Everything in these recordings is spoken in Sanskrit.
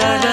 da da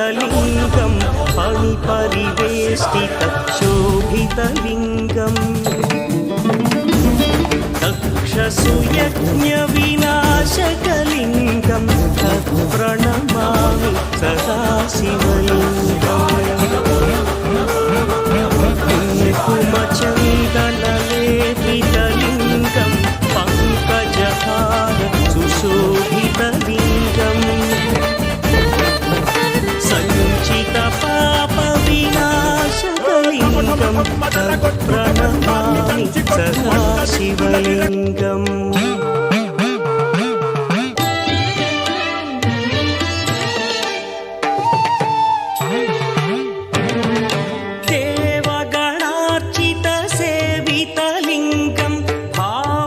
भूषितलिङ्गं फणिपरिवेष्टितक्षोभितलिङ्गम् दक्षसुयज्ञविनाशकलिङ्गं तत्प्रणमामि सदा कुङ्कुमचन्दनलेपितलिङ्गं शिवलिङ्गम् देवगणार्चितसेवितलिङ्गं भावैर्भक्तिभिरेव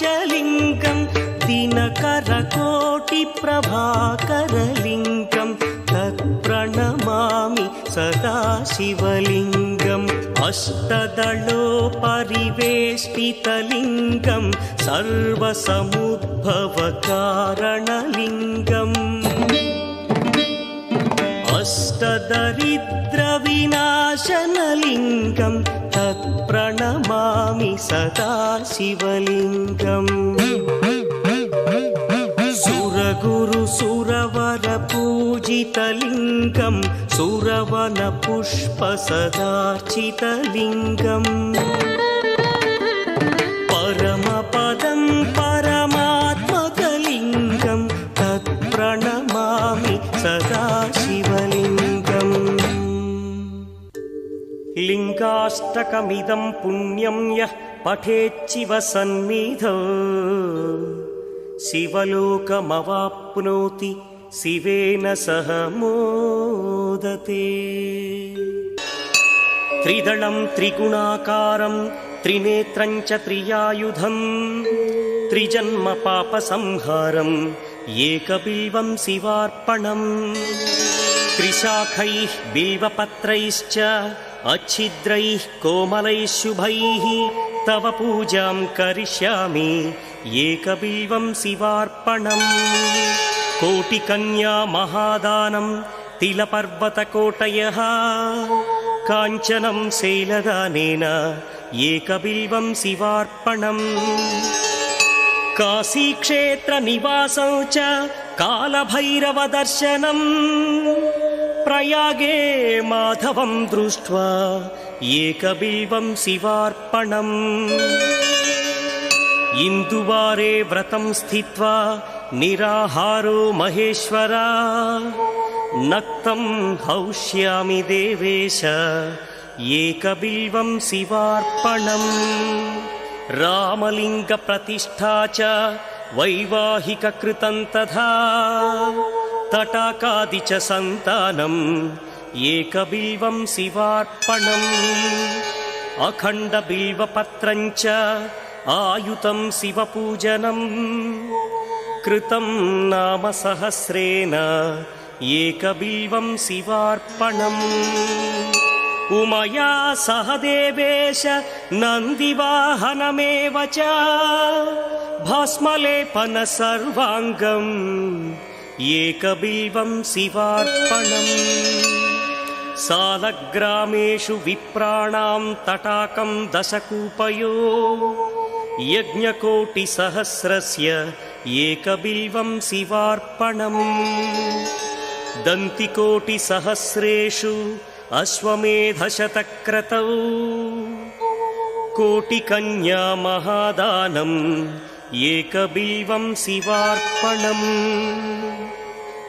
च लिङ्गं दिनकरकोटिप्रभाकरलिङ्गं तत्प्रणमामि सदा शिवलिङ्गम् अष्टदलोपरिवेष्टितलिङ्गं सर्वसमुद्भवकारणलिङ्गम् अष्टदरिद्रविनाशनलिङ्गं तत्प्रणमामि सदा शिवलिङ्गम् सुरगुरुसुरवरपूजितलिङ्गं सुरवनपुष्पसदार्चितलिङ्गम् परमपदं परमात्मकलिङ्गं तत्प्रणमामि सदा शिवलिङ्गम् लिङ्गाष्टकमिदं पुण्यं यः पठेच्चिव सन्निधौ शिवलोकमवाप्नोति शिवेन सह मोदते। त्रिदलं त्रिगुणाकारं त्रिनेत्रं च त्रियायुधम् त्रिजन्मपापसंहारम् एकबिल्वं शिवार्पणम् त्रिशाखैः बिल्वपत्रैश्च अच्छिद्रैः कोमलैः शुभैः तव पूजां करिष्यामि एकबिल्वं शिवार्पणम् कोटिकन्या महादानं तिलपर्वतकोटयः काञ्चनं शैलदानेन एकबिल्वं शिवार्पणम् काशीक्षेत्रनिवासौ च कालभैरवदर्शनम् प्रयागे माधवं दृष्ट्वा एकबिल्वं शिवार्पणम् इन्दुवारे व्रतं स्थित्वा निराहारो महेश्वरा। नक्तं हौष्यामि देवेश एकबिल्वं शिवार्पणम्। रामलिङ्गप्रतिष्ठा च वैवाहिककृतं तथा। तटाकादि च सन्तानम् एकबिल्वं शिवार्पणम्। अखण्डबिल्वपत्रं च आयुतं शिवपूजनम् कृतं नाम सहस्रेण एकबिल्वं शिवार्पणम् उमया सह देवेश नन्दिवाहनमेव च भस्मलेपन सर्वाङ्गम् एकबिल्वं शिवार्पणम् सालग्रामेषु विप्राणां तटाकं दशकूपयो यज्ञकोटिसहस्रस्य एकबिल्वं शिवार्पणम्। दन्तिकोटिसहस्रेषु अश्वमेधशतक्रतौ। कोटिकन्या महादानम् एकबिल्वं शिवार्पणम्।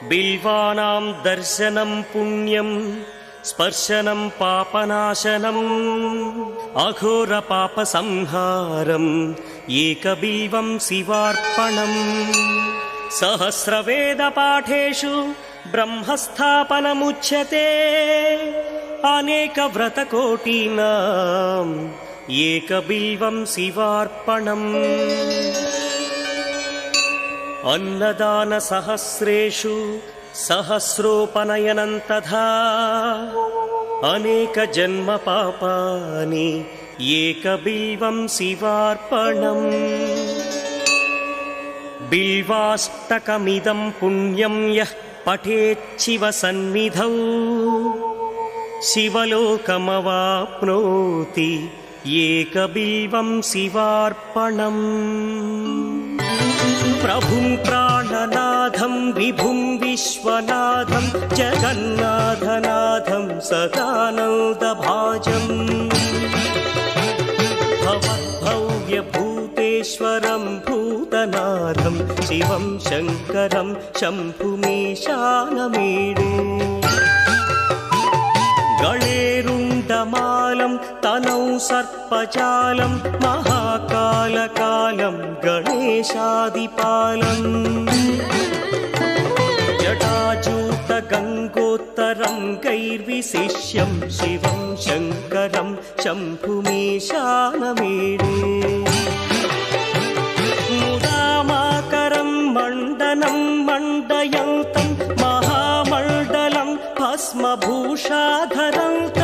बिल्वानां दर्शनं पुण्यं स्पर्शनं पापनाशनम् अघोरपापसंहारम् एकबिल्वं शिवार्पणम् सहस्रवेदपाठेषु ब्रह्मस्थापनमुच्यते अनेकव्रतकोटीनाम् एकबिल्वं शिवार्पणम्। अन्नदानसहस्रेषु सहस्रोपनयनं तथा अनेकजन्मपापानि एकबिल्वं शिवार्पणम्। बिल्वाष्टकमिदं पुण्यं यः पठेच्छिव सन्निधौ। शिवलोकमवाप्नोति एकबिल्वं शिवार्पणम् प्रभुं प्राणनाथं विभुं विश्वनाथं जगन्नाथनाथं सदानन्दभाजम् भवद्भव्यभूतेश्वरं भूतनाथं शिवं शङ्करं शम्भुमीशानमीडे सर्पजालं महाकालकालं गणेशादिपालम् जटाजूतगङ्गोत्तरं गैर्विशिष्यं शिवं शङ्करं शम्भुमीशानमीडे मुदामाकरं मण्डनं मण्डयन्तं महामण्डलं भस्मभूषाधरन्तम्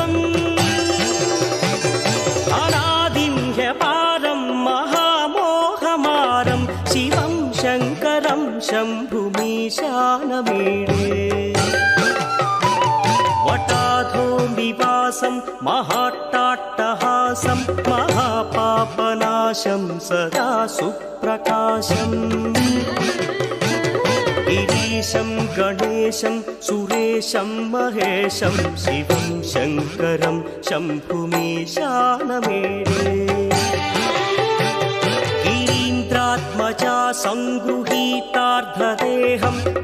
महाट्टाट्टहासं महापापनाशं सदा सुप्रकाशम्। गिरीशं गणेशं सुरेशं महेशं शिवं शङ्करं शम्भुमीशानमेडे गिरीन्द्रात्मजा सङ्गृहीतार्धदेहं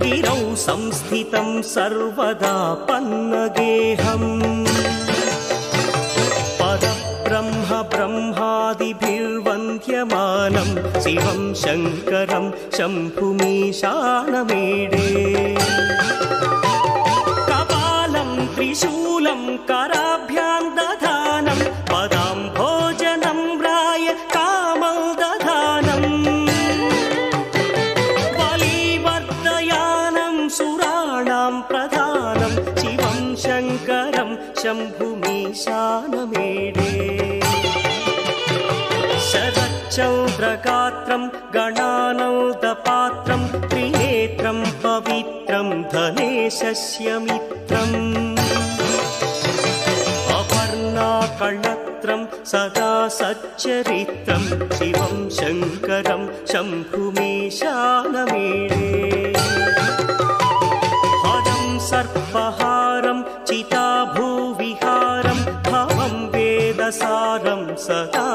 गिरौ संस्थितं सर्वदा पन्नगेहम् ब्रह्मादिभिर्वन्द्यमानं शिवं शङ्करं शम्भुमीशानमीडे कपालं त्रिशूलं कराभ्यां दधानं पदां भोजनं राय कामं दधानम् बलिवर्धयानं सुराणां प्रधानं शिवं शङ्करं शम्भुमीशानमेडे शरच्चौद्रगात्रं गणानौदपात्रं त्रिनेत्रं पवित्रं धनेशस्य मित्रम् अपर्णाकळत्रं सदा सच्चरित्रं शिवं शङ्करं शम्भुमीशानमेडे हरं सर्पहारं चिताभूविहारं भवं वेदसारं सदा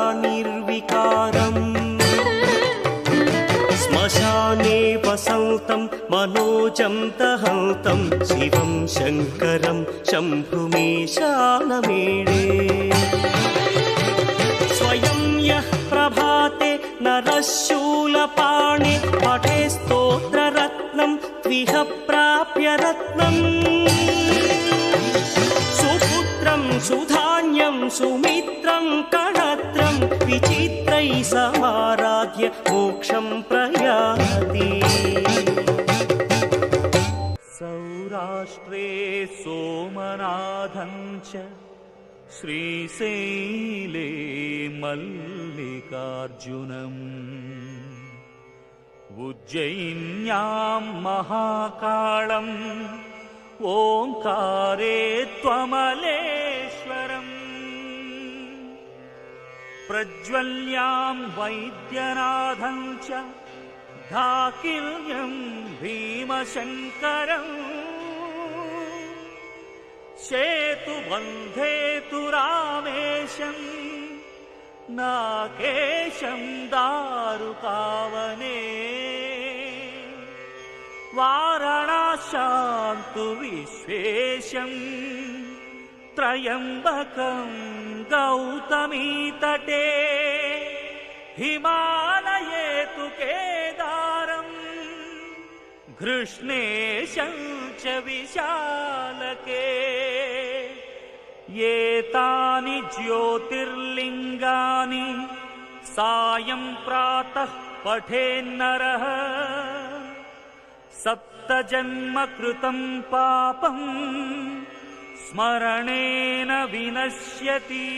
वसन्तं मनोजं दहन्तं शिवं शङ्करं शम्भुमीशानमेडे स्वयं यः प्रभाते नरः शूलपाणे पठे स्तोत्ररत्नं त्विह प्राप्य रत्नम् सुपुत्रं सुधान्यं सुमित्रं कणत्रं विचित्रैः समाराध्य मोक्षं प्रयाति। सौराष्ट्रे सोमनाथं च श्रीशैले मल्लिकार्जुनम् उज्जयिन्यां महाकाळम् ओङ्कारे त्वमलेश्वरम् प्रज्वल्यां वैद्यनाथं च धाकिल्यं भीमशङ्करम्। सेतुबन्धे तु रामेशम् नाकेशं दारुकावने। शान्तु विश्वेशम् त्रयम्बकम् गौतमीतटे। हिमालये तु केदारम् घृष्णेशं च विशालके। एतानि ज्योतिर्लिङ्गानि सायं प्रातः पठेन्नरः। सप्तजन्म कृतं पापम् स्मरणेन विनश्यति।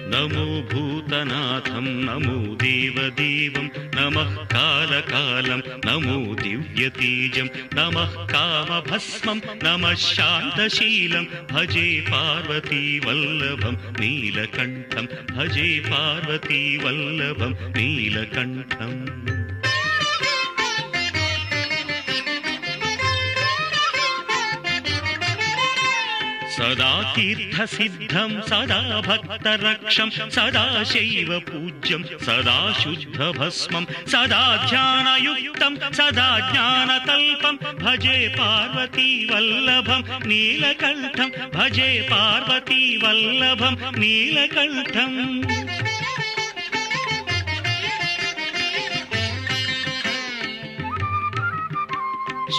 नमो भूतनाथं नमो देवदेवं नमः कालकालं नमो दिव्यतेजं नमः कामभस्मं नमः शान्तशीलं। भजे पार्वतीवल्लभं नीलकण्ठं। भजे पार्वतीवल्लभं नीलकण्ठम् సదా తీర్థసిద్ధం సదా భక్తరక్షం సదాశైవ పూజ్యం సదా శుద్ధభస్మం సదా ధ్యానయుక్తం సదా జ్ఞానతల్పం భజే పార్వతీవల్లభం నీలకంఠం భజే పార్వతీవల్లభం నీలకంఠం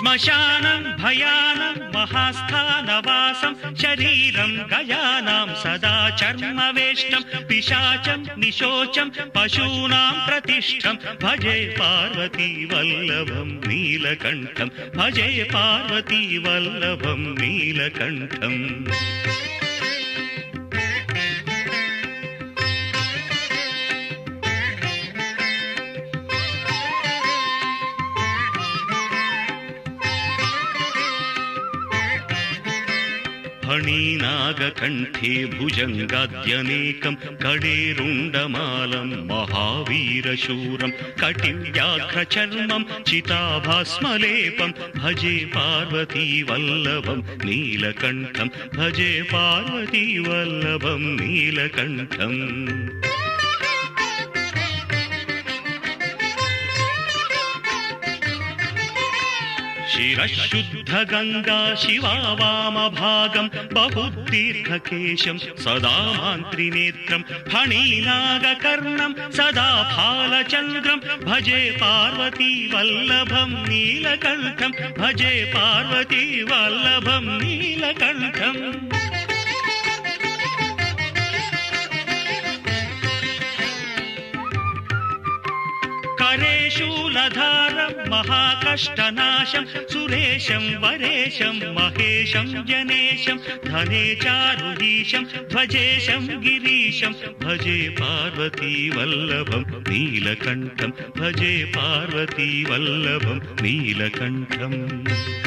శ్మశానం భయానం మహాస్థానవాసం శరీరం గయానాం సదా చర్మవేష్టం పిశాచం నిశోచం పశూనాం ప్రతిష్టం. భజే పార్వతీ వల్లభం నీలకంఠం. భజే పార్వతీ వల్లభం నీలకంఠం. फणीनागकण्ठे भुजङ्गाद्यनेकं कडेरुण्डमालं महावीरशूरं कटिव्याघ्रचर्मं चिताभास्मलेपं भजे पार्वतीवल्लभं नीलकण्ठं भजे पार्वतीवल्लभं नीलकण्ठम् शिरः शुद्धगङ्गा शिवा वामभागं बहुदीर्घकेशं सदा मान्त्रिनेत्रं फणीनागकर्णं सदा फालचन्द्रं भजे पार्वतीवल्लभं नीलकण्ठं भजे पार्वतीवल्लभं नीलकण्ठम् शूलधारं महाकष्टनाशं सुरेशं वरेशं महेशं जनेशं धने चारुहीशं ध्वजेशं गिरीशं भजे पार्वतीवल्लभं नीलकण्ठं भजे पार्वतीवल्लभं नीलकण्ठम्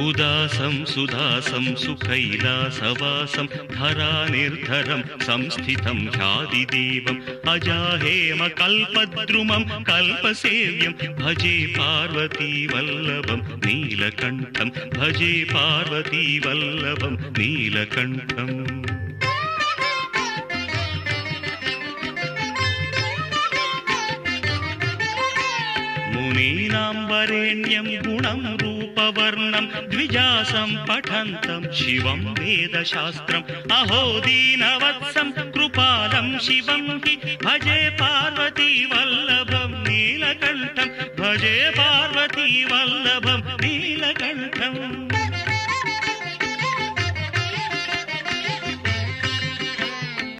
उदासं सुदासं सुकैलासवासं धरानिर्धरं, संस्थितं ह्यादिदेवम् अजाहेम कल्पद्रुमं, कल्पसेव्यं, भजे पार्वतीवल्लभं, नीलकण्ठं, भजे पार्वतीवल्लभं, नीलकण्ठम्। मुनीनां वरेण्यं गुणं रूपवर्णं द्विजासं पठन्तं शिवं वेदशास्त्रम् अहो दीनवत्सं कृपालं शिवं हि भजे पार्वतीवल्लभं नीलकण्ठं भजे पार्वतीवल्लभं नीलकण्ठम्